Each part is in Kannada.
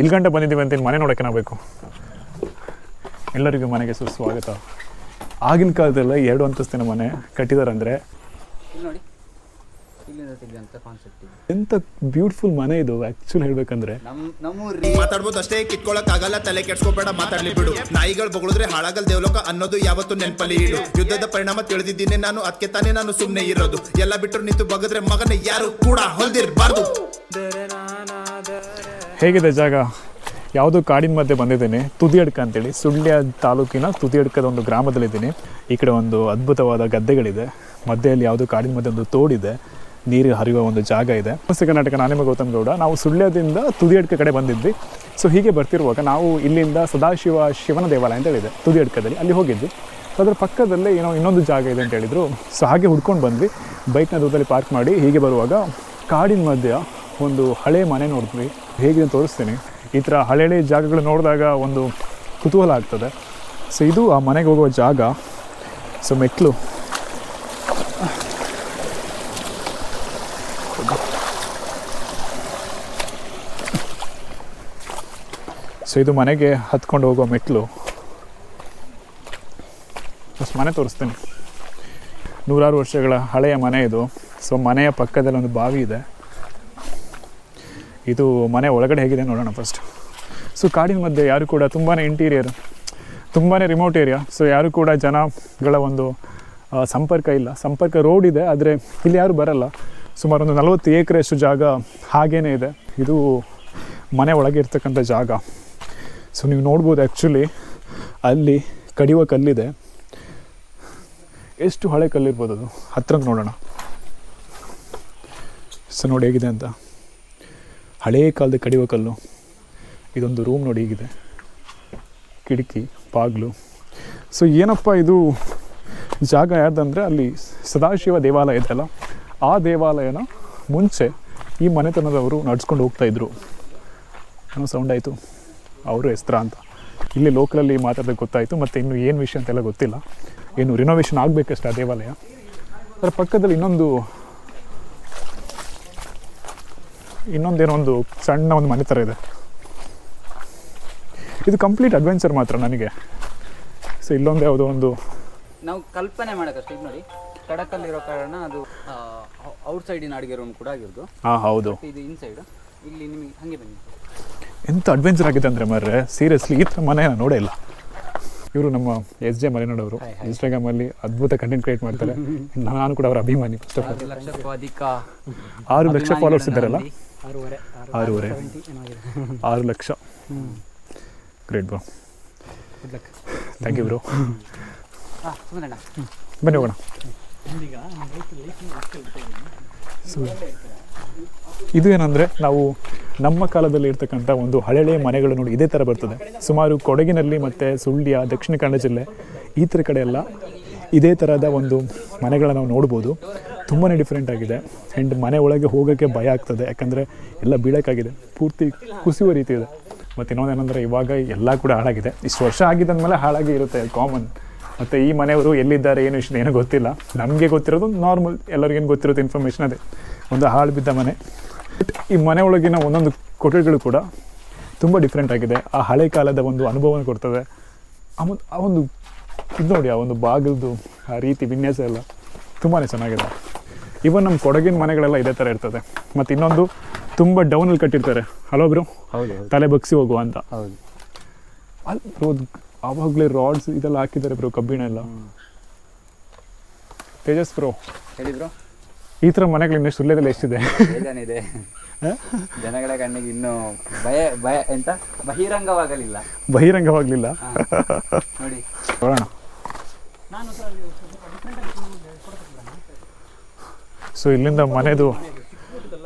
ಇಲ್ಲಿ ಗಂಟೆ ಬಂದಿದ್ದೀವಿ ಅಂತ ಇನ್ನು ಮನೆ ನೋಡೋಕೆ ನಾವು ಬೇಕು. ಎಲ್ಲರಿಗೂ ಮನೆಗೆ ಸುಸ್ವಾಗತ. ಆಗಿನ ಕಾಲದಲ್ಲ ಎರಡು ಅಂತಸ್ತಿನ ಮನೆ ಕಟ್ಟಿದಾರಂದ್ರೆ ಇಲ್ಲಿ ನೋಡಿ. ಇಲ್ಲಿಂದ ತೆಗೆದಂಥ ಕಾನ್ಸೆಪ್ಟ್ ಇದೆ. ಎಂಥ ಬ್ಯೂಟಿಫುಲ್ ಮನೆ ಇದು ಆ್ಯಕ್ಚುಲಿ ಹೇಳ್ಬೇಕಂದ್ರೆ. ಮಾತಾಡ್ಬೋದು ಅಷ್ಟೇ ಕಿತ್ಕೊಳಕ್ ಆಗಲ್ಲ ತಲೆ ಕೆಡ್ಸ್ಕೋಬೇಡ ಮಾತಾಡ್ಲಿ ಬಿಡು. ನಾಯಿಗಳು ಬೊಗಳಿದ್ರೆ ಹಾಳಾಗಲ್ ದೇವಲೋಕ ಅನ್ನೋದು ಯಾವತ್ತು ನೆನಪಲ್ಲಿ ಇಡು. ಯುದ್ಧದ ಪರಿಣಾಮ ತಿಳಿದಿದ್ದೀನಿ ನಾನು ಅದಕ್ಕೆ ತಾನೇ ನಾನು ಸುಮ್ಮನೆ ಇರೋದು. ಎಲ್ಲ ಬಿಟ್ಟರು ನಿಂತು ಬಗದ್ರೆ ಮಗನ ಯಾರು ಕೂಡ ಹೊಲ್ದಿರ್ಬಾರ್ದು. ಹೇಗಿದೆ ಜಾಗ? ಯಾವುದೋ ಕಾಡಿನ ಮಧ್ಯೆ ಬಂದಿದ್ದೀನಿ. ತುದಿಯಡ್ಕ ಅಂತೇಳಿ. ಸುಳ್ಯ ತಾಲೂಕಿನ ತುದಿಯಡ್ಕದ ಒಂದು ಗ್ರಾಮದಲ್ಲಿದ್ದೀನಿ. ಈ ಕಡೆ ಒಂದು ಅದ್ಭುತವಾದ ಗದ್ದೆಗಳಿದೆ. ಮಧ್ಯೆಯಲ್ಲಿ ಯಾವುದೋ ಕಾಡಿನ ಮಧ್ಯೆ ಒಂದು ತೋಡಿದೆ. ನೀರು ಹರಿಯುವ ಒಂದು ಜಾಗ ಇದೆ. ನಮಸ್ತೆ ಕರ್ನಾಟಕ ನಾನಿಮ ಗೌತಮ್ ಗೌಡ. ನಾವು ಸುಳ್ಯದಿಂದ ತುದಿಯಡ್ಕ ಕಡೆ ಬಂದಿದ್ವಿ. ಸೊ ಹೀಗೆ ಬರ್ತಿರುವಾಗ ನಾವು ಇಲ್ಲಿಂದ ಸದಾಶಿವ ಶಿವನ ದೇವಾಲಯ ಅಂತ ಹೇಳಿದೆ. ತುದಿಯಡ್ಕದಲ್ಲಿ ಅಲ್ಲಿ ಹೋಗಿದ್ವಿ. ಅದರ ಪಕ್ಕದಲ್ಲೇ ಏನೋ ಇನ್ನೊಂದು ಜಾಗ ಇದೆ ಅಂತ ಹೇಳಿದರು. ಸೊ ಹಾಗೆ ಹುಡ್ಕೊಂಡು ಬಂದ್ವಿ. ಬೈಕ್ನ ದೂರದಲ್ಲಿ ಪಾರ್ಕ್ ಮಾಡಿ ಹೀಗೆ ಬರುವಾಗ ಕಾಡಿನ ಮಧ್ಯ ಒಂದು ಹಳೆ ಮನೆ ನೋಡಿದ್ವಿ. ಹೇಗೆ ತೋರಿಸ್ತೀನಿ. ಈ ಥರ ಹಳೆ ಹಳೆ ಜಾಗಗಳು ನೋಡಿದಾಗ ಒಂದು ಕುತೂಹಲ ಆಗ್ತದೆ. ಸೊ ಇದು ಆ ಮನೆಗೆ ಹೋಗುವ ಜಾಗ. ಸೊ ಮೆಟ್ಲು. ಸೊ ಇದು ಮನೆಗೆ ಹತ್ಕೊಂಡು ಹೋಗುವ ಮೆಟ್ಲು. ಫಸ್ಟ್ ಮನೆ ತೋರಿಸ್ತೀನಿ. ನೂರಾರು ವರ್ಷಗಳ ಹಳೆಯ ಮನೆ ಇದು. ಸೊ ಮನೆಯ ಪಕ್ಕದಲ್ಲಿ ಒಂದು ಬಾವಿ ಇದೆ. ಇದು ಮನೆ ಒಳಗಡೆ ಹೇಗಿದೆ ನೋಡೋಣ ಫಸ್ಟ್ ಸೊ ಕಾಡಿನ ಮಧ್ಯೆ ಯಾರು ಕೂಡ ತುಂಬಾ ಇಂಟೀರಿಯರ್ ತುಂಬಾ ರಿಮೋಟ್ ಏರಿಯಾ ಸೊ ಯಾರು ಕೂಡ ಜನಗಳ ಒಂದು ಸಂಪರ್ಕ ಇಲ್ಲ. ಸಂಪರ್ಕ ರೋಡ್ ಇದೆ, ಆದರೆ ಇಲ್ಲಿ ಯಾರು ಬರಲ್ಲ. ಸುಮಾರು ಒಂದು ನಲವತ್ತು ಏಕರೆಷ್ಟು ಜಾಗ ಹಾಗೇನೇ ಇದೆ. ಇದು ಮನೆ ಒಳಗೆ ಇರ್ತಕ್ಕಂಥ ಜಾಗ. ಸೊ ನೀವು ನೋಡ್ಬೋದು ಆ್ಯಕ್ಚುಲಿ ಅಲ್ಲಿ ಕಡಿಯುವ ಕಲ್ಲಿದೆ. ಎಷ್ಟು ಹಳೆ ಕಲ್ಲಿರ್ಬೋದು ಅದು? ಹತ್ರ ನೋಡೋಣ. ಸೊ ನೋಡಿ ಹೇಗಿದೆ ಅಂತ. ಹಳೇ ಕಾಲದ ಕಡಿಯುವ ಕಲ್ಲು. ಇದೊಂದು ರೂಮ್ ನೋಡಿ ಹೀಗಿದೆ. ಕಿಟಕಿ, ಬಾಗಿಲು. ಸೊ ಏನಪ್ಪ ಇದು? ಜಾಗ ಯಾರ್ದಂದರೆ ಅಲ್ಲಿ ಸದಾಶಿವ ದೇವಾಲಯ ಇದೆಯಲ್ಲ ಆ ದೇವಾಲಯನ ಮುಂಚೆ ಈ ಮನೆತನದವರು ನಡ್ಸ್ಕೊಂಡು ಹೋಗ್ತಾಯಿದ್ರು ಏನೋ ಸೌಂಡ್ ಆಯಿತು. ಅವರು ಹೆಸ್ರ ಅಂತ. ಇಲ್ಲಿ ಲೋಕಲಲ್ಲಿ ಮಾತಾಡೋದಕ್ಕೆ ಗೊತ್ತಾಯಿತು, ಮತ್ತು ಇನ್ನು ಏನು ವಿಷಯ ಅಂತೆಲ್ಲ ಗೊತ್ತಿಲ್ಲ. ಏನು ರಿನೋವೇಷನ್ ಆಗಬೇಕಷ್ಟೇ ಆ ದೇವಾಲಯ. ಅದರ ಪಕ್ಕದಲ್ಲಿ ಇನ್ನೊಂದು ಇನ್ನೊಂದೇನೋ ಒಂದು ಸಣ್ಣ ಒಂದು ಮನೆ ಥರ ಇದೆ. ಇದು ಕಂಪ್ಲೀಟ್ ಅಡ್ವೆಂಚರ್ ಮಾತ್ರ ನನಗೆ. ಸೊ ಇಲ್ಲೊಂದು ಯಾವುದೋ ಒಂದು ನಾವು ಕಲ್ಪನೆ ಮಾಡೋಕ್ಕಷ್ಟೇ ಇದು ನೋಡಿ ಕಡಕಲ್ಲಿರೋ ಕಾರಣ ಅದು ಔಟ್ ಸೈಡಿನ ಅಡುಗೆ ರೂಮ್ ಕೂಡ ಆಗಿರೋದು. ಹಾಂ ಹೌದು. ಇದು ಇನ್ಸೈಡ್ ಇಲ್ಲಿ ನಿಮಗೆ ಹಾಗೆ ಬನ್ನಿ. ಎಂಥ ಅಡ್ವೆಂಚರ್ ಆಗಿದೆ ಅಂದರೆ ಮರ್ರೆ ಸೀರಿಯಸ್ಲಿ ಈ ಥರ ಮನೆ ನಾನು ನೋಡೇ ಇಲ್ಲ. ಇವರು ನಮ್ಮ ಎಸ್ ಜೆ ಮಲೆನಾಡವರು ಇನ್ಸ್ಟಾಗ್ರಾಮಲ್ಲಿ ಅದ್ಭುತ ಕಂಟೆಂಟ್ ಕ್ರಿಯೇಟ್ ಮಾಡ್ತಾರೆ. ನಾನು ಕೂಡ ಅವರ ಅಭಿಮಾನಿ ಫಸ್ಟ್ ಆಫ್ ಆಲ್ ಆರು ಲಕ್ಷ ಫಾಲೋವರ್ಸ್ ಇದ್ದಾರಲ್ಲ? ಆರೂವರೆ ಆರೂವರೆ. ಆರು lakh. Great bro thank you bro ಬನ್ನಿ ಹೋಗೋಣ. ಸೊ ಇದು ಏನಂದರೆ ನಾವು ನಮ್ಮ ಕಾಲದಲ್ಲಿ ಇರ್ತಕ್ಕಂಥ ಒಂದು ಹಳೆಯ ಮನೆಗಳು ನೋಡಿ ಇದೇ ಥರ ಬರ್ತದೆ. ಸುಮಾರು ಕೊಡಗಿನಲ್ಲಿ ಮತ್ತು ಸುಳ್ಯ ದಕ್ಷಿಣ ಕನ್ನಡ ಜಿಲ್ಲೆ ಈ ಥರ ಕಡೆ ಎಲ್ಲ ಇದೇ ಥರದ ಒಂದು ಮನೆಗಳನ್ನು ನಾವು ನೋಡ್ಬೋದು. ತುಂಬಾ ಡಿಫ್ರೆಂಟ್ ಆಗಿದೆ. ಆ್ಯಂಡ್ ಮನೆ ಒಳಗೆ ಹೋಗೋಕ್ಕೆ ಭಯ ಆಗ್ತದೆ. ಯಾಕಂದರೆ ಎಲ್ಲ ಬೀಳೋಕ್ಕಾಗಿದೆ. ಪೂರ್ತಿ ಕುಸಿಯುವ ರೀತಿ ಇದೆ. ಮತ್ತು ಇನ್ನೊಂದೇನೆಂದರೆ ಇವಾಗ ಎಲ್ಲ ಕೂಡ ಹಾಳಾಗಿದೆ. ಇಷ್ಟು ವರ್ಷ ಆಗಿದ್ದಂದಮೇಲೆ ಹಾಳಾಗಿ ಇರುತ್ತೆ ಕಾಮನ್ ಮತ್ತು ಈ ಮನೆಯವರು ಎಲ್ಲಿದ್ದಾರೆ, ಏನು ಇಷ್ಟು ಏನೋ ಗೊತ್ತಿಲ್ಲ. ನಮಗೆ ಗೊತ್ತಿರೋದು ನಾರ್ಮಲ್ ಎಲ್ಲರಿಗೇನು ಗೊತ್ತಿರೋದು ಇನ್ಫಾರ್ಮೇಷನ್ ಅದೇ. ಒಂದು ಹಾಳು ಬಿದ್ದ ಮನೆ. ಬಟ್ ಈ ಮನೆ ಒಳಗಿನ ಒಂದೊಂದು ಕೊಠಡಿಗಳು ಕೂಡ ತುಂಬ ಡಿಫ್ರೆಂಟ್ ಆಗಿದೆ. ಆ ಹಳೆ ಕಾಲದ ಒಂದು ಅನುಭವನ ಕೊಡ್ತದೆ. ಆ ಒಂದು ಆ ಒಂದು, ಇದು ನೋಡಿ, ಆ ಒಂದು ಬಾಗಿಲ್ದು ಆ ರೀತಿ ವಿನ್ಯಾಸ ಎಲ್ಲ ತುಂಬಾ ಚೆನ್ನಾಗಿದೆ. ಇವನ್ ನಮ್ಮ ಕೊಡಗಿನ ಮನೆಗಳೆಲ್ಲ ಇದೇ ಥರ ಇರ್ತದೆ. ಮತ್ತು ಇನ್ನೊಂದು ತುಂಬ ಡೌನಲ್ಲಿ ಕಟ್ಟಿರ್ತಾರೆ. ಹಲೋ ಬ್ರೋ ಹೌದು ತಲೆ ಬಗ್ಸಿ ಹೋಗುವ ಅಂತ. ಹೌದು. ಅಲ್ಲಿ ಬ್ರೋ ಆವಾಗಲೇ ರಾಡ್ಸ್ ಇದೆಲ್ಲ ಹಾಕಿದ್ದಾರೆ ಬ್ರೋ ಕಬ್ಬಿಣ ಎಲ್ಲ. ತೇಜಸ್ ಬ್ರೋ ಹೇಳಿದ್ರು ಈ ಥರ ಮನೆಗಳು ಇನ್ನೂ ಸುಳ್ಳ್ಯದಲ್ಲಿ ಎಷ್ಟಿದೆ? ಬೇಜಾನಿದೆ ಜನಗಳ ಕಣ್ಣಿಗೆ ಇನ್ನು ಭಯ ಭಯ ಎಂತ? ಬಹಿರಂಗವಾಗಲಿಲ್ಲ. ಬಹಿರಂಗವಾಗಲಿಲ್ಲ. ನೋಡಿ. ನೋಡೋಣ. ಸೊ ಇಲ್ಲಿಂದ ಮನೆದು,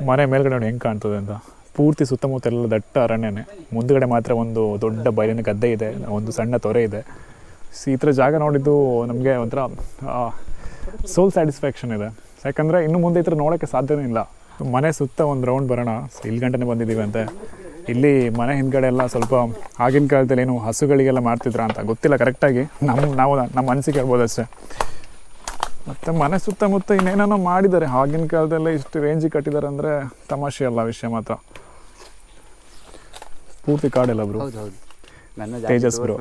ಮನೆ ಮೇಲ್ಗಡೆ ಹೆಂಗೆ ಕಾಣ್ತದೆ ಅಂತ. ಪೂರ್ತಿ ಸುತ್ತಮುತ್ತ ಎಲ್ಲ ದಟ್ಟ ಅರಣ್ಯನೇ. ಮುಂದ್ಗಡೆ ಮಾತ್ರ ಒಂದು ದೊಡ್ಡ ಬಯಲಿನ ಗದ್ದೆ ಇದೆ, ಒಂದು ಸಣ್ಣ ತೊರೆ ಇದೆ. ಸೊ ಈ ಥರ ಜಾಗ ನೋಡಿದ್ದು ನಮಗೆ ಒಂಥರ ಸೋಲ್ ಸ್ಯಾಟಿಸ್ಫ್ಯಾಕ್ಷನ್ ಇದೆ. ಯಾಕಂದರೆ ಇನ್ನು ಮುಂದೆ ಈ ಥರ ನೋಡೋಕ್ಕೆ ಸಾಧ್ಯನೇ ಇಲ್ಲ. ಮನೆ ಸುತ್ತ ಒಂದು ರೌಂಡ್ ಬರೋಣ. ಇಲ್ಲಿ ಗಂಟೆನೇ ಬಂದಿದ್ದೀವಿ ಅಂತೆ. ಇಲ್ಲಿ ಮನೆ ಹಿಂದ್ಗಡೆ ಎಲ್ಲ ಸ್ವಲ್ಪ ಆಗಿನ ಕಾಲದಲ್ಲಿ ಏನು ಹಸುಗಳಿಗೆಲ್ಲ ಮಾಡ್ತಿದ್ರ ಅಂತ ಗೊತ್ತಿಲ್ಲ ಕರೆಕ್ಟಾಗಿ ನಮ್ಮ ನಾವು, ನಮ್ಮ ಅನಿಸಿಕೆ ಹೇಳ್ಬೋದು ಅಷ್ಟೇ ಮತ್ತು ಮನೆ ಸುತ್ತಮುತ್ತ ಇನ್ನೇನೋ ಮಾಡಿದ್ದಾರೆ. ಆಗಿನ ಕಾಲದಲ್ಲೇ ಇಷ್ಟು ರೇಂಜಿಗೆ ಕಟ್ಟಿದ್ದಾರೆ ಅಂದರೆ ತಮಾಷೆ ಅಲ್ಲ ವಿಷಯ ಮಾತ್ರ. ಪೂರ್ತಿ ಕಾಡೆಲ್ಲ ಬ್ರೋ ನನ್ನ ತೇಜಸ್ ಬ್ರು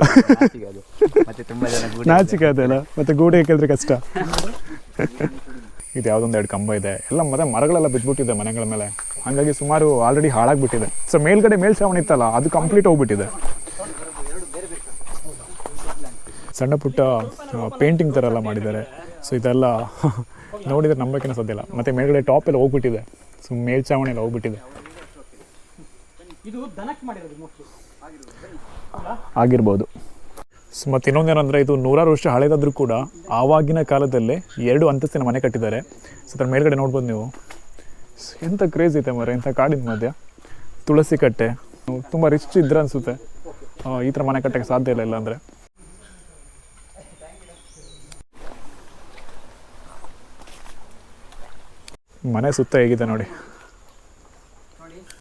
ಮತ್ತೆ ತುಂಬಾ ಜನ ಗೂಡು ನಾಚಿಕೆ ಅದೆಲ್ಲ ಮತ್ತೆ ಗೂಡೆ ಕೇಳಿದ್ರೆ ಕಷ್ಟ. ಇದು ಯಾವುದೊಂದು ಎರಡು ಕಂಬ ಇದೆ. ಎಲ್ಲ ಮತ್ತೆ ಮರಗಳೆಲ್ಲ ಬಿದ್ದುಬಿಟ್ಟಿದೆ ಮನೆಗಳ ಮೇಲೆ. ಹಾಗಾಗಿ ಸುಮಾರು ಆಲ್ರೆಡಿ ಹಾಳಾಗ್ಬಿಟ್ಟಿದೆ. ಸೊ ಮೇಲ್ಗಡೆ ಮೇಲ್ಛಾವಣಿ ಇತ್ತಲ್ಲ ಅದು ಕಂಪ್ಲೀಟ್ ಹೋಗ್ಬಿಟ್ಟಿದೆ. ಸಣ್ಣ ಪುಟ್ಟ ಪೇಂಟಿಂಗ್ ಥರ ಎಲ್ಲ ಮಾಡಿದ್ದಾರೆ. ಸೊ ಇದೆಲ್ಲ ನೋಡಿದರೆ ನಂಬಕ್ಕೇನೆ ಸಾಧ್ಯ ಇಲ್ಲ. ಮತ್ತು ಮೇಲ್ಗಡೆ ಟಾಪ್ ಎಲ್ಲ ಹೋಗ್ಬಿಟ್ಟಿದೆ. ಸೊ ಮೇಲ್ಚಾವಣಿ ಎಲ್ಲ ಹೋಗ್ಬಿಟ್ಟಿದೆ. ಆಗಿರ್ಬೋದು. ಸೊ ಮತ್ತು ಇನ್ನೊಂದೇನೆಂದರೆ ಇದು ನೂರಾರು ವರ್ಷ ಹಳೇದಾದರೂ ಕೂಡ ಆವಾಗಿನ ಕಾಲದಲ್ಲೇ ಎರಡು ಅಂತಸ್ತಿನ ಮನೆ ಕಟ್ಟಿದ್ದಾರೆ. ಸೊ ಅದ್ರ ಮೇಲ್ಗಡೆ ನೋಡ್ಬೋದು ನೀವು. ಎಂತ ಎಂಥ ಕ್ರೇಜ್ ಇದೆ ಮರ ಎಂಥ ಕಾಡಿನ ಮಧ್ಯ. ತುಳಸಿ ಕಟ್ಟೆ. ತುಂಬ ರಿಚ್ ಇದ್ರೆ ಅನಿಸುತ್ತೆ. ಈ ಥರ ಮನೆ ಕಟ್ಟಕ್ಕೆ ಸಾಧ್ಯ ಇಲ್ಲ ಇಲ್ಲಾಂದರೆ ಮನೆ ಸುತ್ತ ಹೇಗಿದೆ ನೋಡಿ.